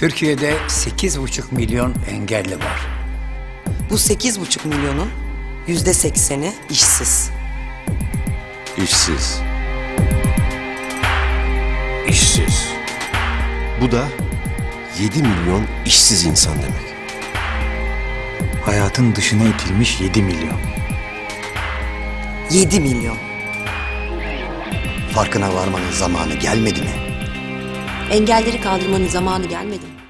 Türkiye'de 8,5 milyon engelli var. Bu 8,5 milyonun yüzde sekseni işsiz. İşsiz. İşsiz. Bu da 7 milyon işsiz insan demek. Hayatın dışına itilmiş 7 milyon. 7 milyon. Farkına varmanın zamanı gelmedi mi? Engelleri kaldırmanın zamanı gelmedi. mi?